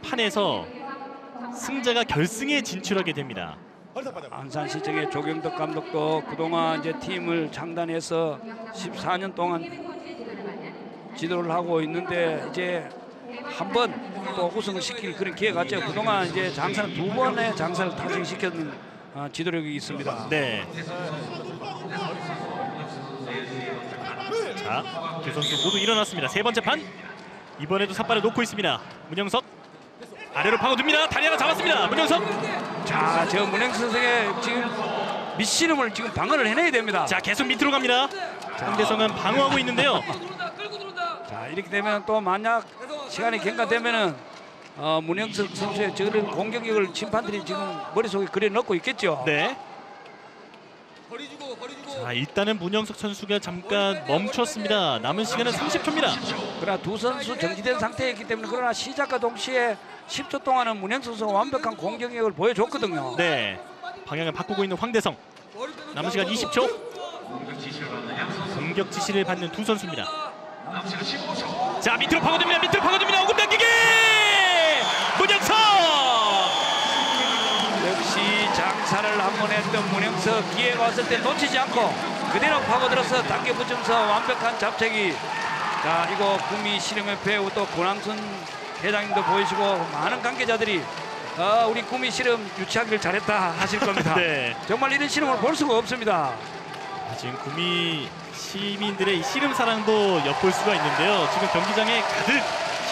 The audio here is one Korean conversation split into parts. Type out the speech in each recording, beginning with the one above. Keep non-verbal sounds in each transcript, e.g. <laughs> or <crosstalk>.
판에서 승자가 결승에 진출하게 됩니다. 안산시청의 조경덕 감독도 그동안 이제 팀을 창단해서 14년 동안 지도를 하고 있는데 이제 한 번 또 우승을 시킬 그런 기회가 왔죠. 그동안 이제 장사는 두 번의 장사를 탄생시켰는 어, 지도력이 있습니다. 네. 자, 두 선수 모두 일어났습니다. 세 번째 판. 이번에도 삿발을 놓고 있습니다. 문영석 아래로 파고듭니다. 다리 하나 잡았습니다. 문영석. 자, 저 문행 선생의 지금 밑씨름을 지금 방어를 해내야 됩니다. 자, 계속 밑으로 갑니다. 상대성은 방어하고 있는데요. 자, 이렇게 되면 또 만약 시간이 경과되면은 어, 문영석 선수의 저런 공격력을 심판들이 지금 머릿속에 그려 넣고 있겠죠. 네. 자, 일단은 문영석 선수가 잠깐 멈췄습니다. 남은 시간은 30초입니다. 그러나 두 선수 정지된 상태였기 때문에 그러나 시작과 동시에 10초 동안은 문영석 선수가 완벽한 공격력을 보여줬거든요. 네. 방향을 바꾸고 있는 황대성. 남은 시간 20초. 공격 지시를 받는 두 선수입니다. 자, 밑으로 파고듭니다. 밑으로 파고듭니다. 오금 당기기! 문영석! 역시 장사를 한 번 했던 문영석 기회가 왔을 때 놓치지 않고 그대로 파고들어서 당겨붙으면서 완벽한 잡채기 자 이거 구미 씨름협회 또 고남순 회장님도 보이시고 많은 관계자들이 아, 우리 구미 씨름 유치하기를 잘했다 하실 겁니다. <laughs> 네. 정말 이런 씨름을 볼 수가 없습니다. 아, 지금 구미 시민들의 이 씨름 사랑도 엿볼 수가 있는데요. 지금 경기장에 가득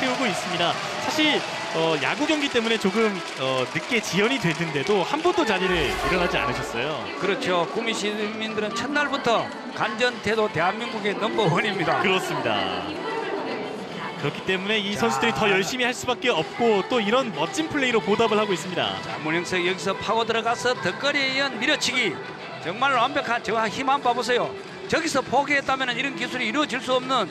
채우고 있습니다. 사실 어, 야구 경기 때문에 조금 어, 늦게 지연이 됐는데도 한 번도 자리를 일어나지 않으셨어요. 그렇죠. 구미 시민들은 첫날부터 간전 태도 대한민국의 넘버원입니다. 그렇습니다. 그렇기 때문에 이 선수들이 더 열심히 할 수밖에 없고 또 이런 멋진 플레이로 보답을 하고 있습니다. 자, 문영석 여기서 파고 들어가서 덧거리에 의한 밀어치기 정말 완벽한 저와 힘 한번 봐보세요. 저기서 포기했다면 이런 기술이 이루어질 수 없는